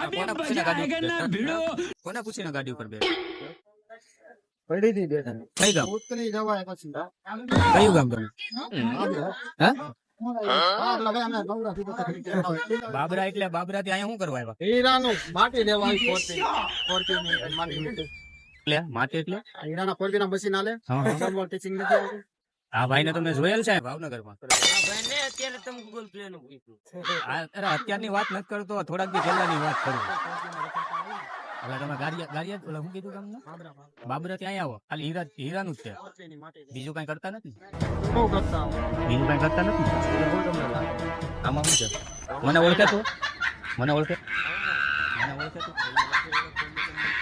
આ પૂછીને ગાડી ઉપર બેઠા? કોના પૂછીને ગાડી ઉપર બેઠા? પડી હતી બેઠા કઈ ગામ? ઉતરી જવાય પછી. કયું ગામ તમે? હા? હા, લગાય અમે ગૌરાથી બધા ખરીદી લેતા હોય. બાબરા એટલે બાબરા થી અહીંયા શું કરવા આવ્યા? હીરાનું માટી લેવા માટી એટલે માટી એટલે? આ હીરાના ફોર્ટીના મશીન આલે. ટીચિંગ નથી આવતું. આ ભાઈ ને તમે જોયેલ છે ભાવનગરમાં? અત્યારે તમે ગૂગલ પ્લે નું અરે અત્યારની વાત નથી કરતો થોડાક દી પહેલાની વાત કરું. હવે તમે ગાડિયા ગાડિયા ઓલા શું કીધું તમને? બાબરા, અહીંયા આવો? ખાલી હીરા હીરાનું જ છે. બીજું કઈ કરતા નથી? બીજું કઈ કરતા નથી. આમાં શું છે? મને ઓળખે તું? મને ઓળખે? મને ઓળખે તું?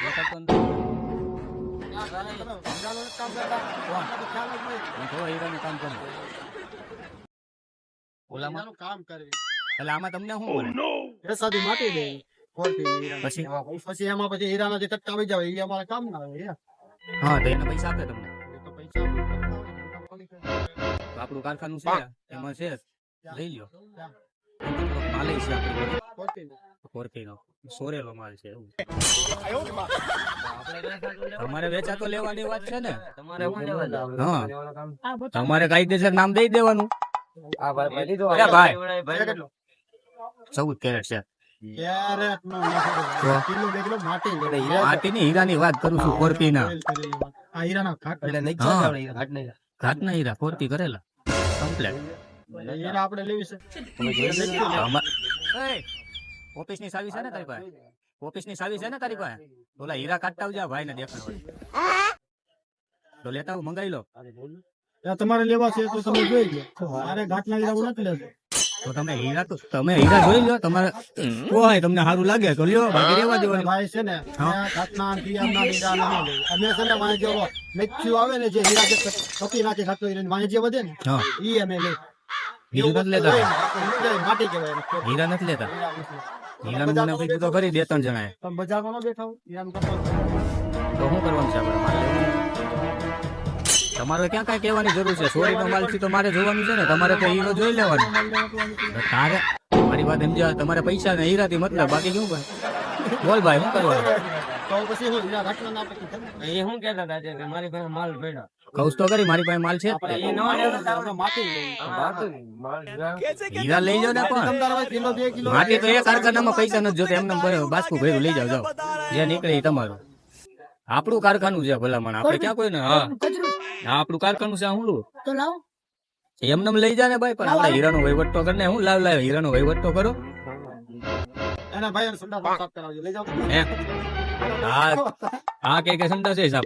ઓળખાતો નથી. કામ કરું ઓલામાં કામ કરે. એટલે આમાં તમને શું બોલે રસાદી માટી દે. પછી? પછી એમાં પછી હીરાના જે આવી જાય એ અમારે કામ ના આવે હા તો એને પૈસા આપે તમને પૈસા આપણે કારખાનું છે એમાં છે લઈ લો માલ છે આપણી જોડે. સોરેલો માલ છે તમારે વેચાતો લેવાની વાત છે ને? તમારે શું લેવા જવાનું? હા. તમારે કાયદેસર નામ દઈ દેવાનું? ચૌદ કેરેટ છે. માટીની હીરાની વાત કરું છું. હા. ઘાટના હીરા. ફોરપી કરેલા. કમ્પ્લેટ. આપણે લેવી છે. ઓફિસની સાવી છે ને તારી પાસે? ઓફિસની સાવી છે ને તારી પાસે? ઓલા હીરા કાઢતા આવજા ભાઈ ને દેખાડવા તો લેતા આવું મંગાવી લો. તમારે લેવા છે તો તમે જોઈ લો. મારે ઘાટના હીરા હું નથી લેતો તો તમે હીરા તો તમે હીરા જોઈ લો તમારે કોઈ તમને સારું લાગે તો લ્યો બાકી રેવા દેવાનું. ભાઈ છે ને ઘાટના પિયરના હીરા ના અમે છે ને મારે જેવો મેચ્યુ આવે ને જે હીરા જે કપી નાખે ખાતો હીરા મારે જે વધે ને હા. ઈ અમે લે બીજું નથી લેતા? માટી કહેવાય હીરા નથી લેતા? મને કીધું તો ખરી બે ત્રણ જણાએ. તમે બજારમાં ન બેઠા હો તો શું કરવાનું છે આપણે? મારે તમારે ક્યાં કાંઈ કહેવાની જરૂર છે? સોરીનો માલ છે તો મારે જોવાનું છે ને. તમારે તો હીરો જોઈ લેવાનો. તારે મારી વાત સમજ્યા? તમારે પૈસા ને હીરાથી મતલબ બાકી શું ભાઈ? બોલ ભાઈ શું કરવાનું? તો પછી હું એના ઘાટના ના પછી એ શું કહેતા હતા કે મારી પાસે માલ પડ્યો. કૌશ તો કરી મારી પાસે માલ છે. એ નો લેવો માટી હીરા લઈ ને પણ. તો એ કારખાનામાં પૈસા નથી જોતા એમને ભરે- બાસ્કું ભર્યું લઈ જાવ જાઓ. જે નીકળે તમારું. આપણું કારખાનું છે ભલામણ આપણે ક્યાં કોઈ ને હા આપણું કારખાનું છે હું તો લાવો. એમને એમ લઈ જા ને ભાઈ પણ આપણે હીરાનો વહીવટ તો કરીને હું લાવ લાવ હીરાનો વહીવટ તો કરો. એના ભાઈ સંડા સાફ કરાવજો. લઈ જાઓ. હે? કે કે સમજાશે હિસાબ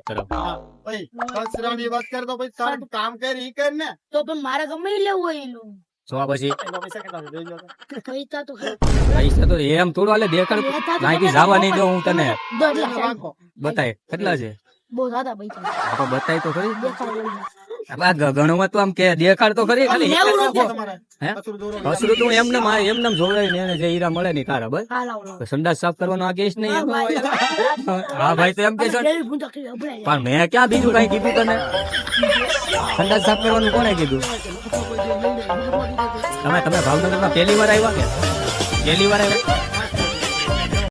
ભાઈ કચરાની વાત કર તો ભાઈ તારું કામ કર ઈ કર ને. તો પણ મારે ગમે લેવું હોય એનું આ પછી? પૈસા તો. પૈસા તો એમ થોડું હાલે દેખાડ નાખી જવા નહીં દો હું તને. બતાય કેટલા છે? બહુ દાદા પૈસા. બતાય તો ખરી. તો આમ કે દેખાડ તો ખરી ખાલી. હસરું તું એમને એમને જોડાય ને એને જે હીરા મળે નહીં તારા બસ. સંડાસ સાફ કરવાનો આ કેસ નહીં હા, ભાઈ. તો એમ કે છે પણ મેં ક્યાં બીજું કઈ કીધું તને? સંડાસ સાફ કરવાનું કોને કીધું? તમે તમે ભાવનગરમાં પહેલી વાર આવ્યા કે? પહેલી વાર આવ્યા?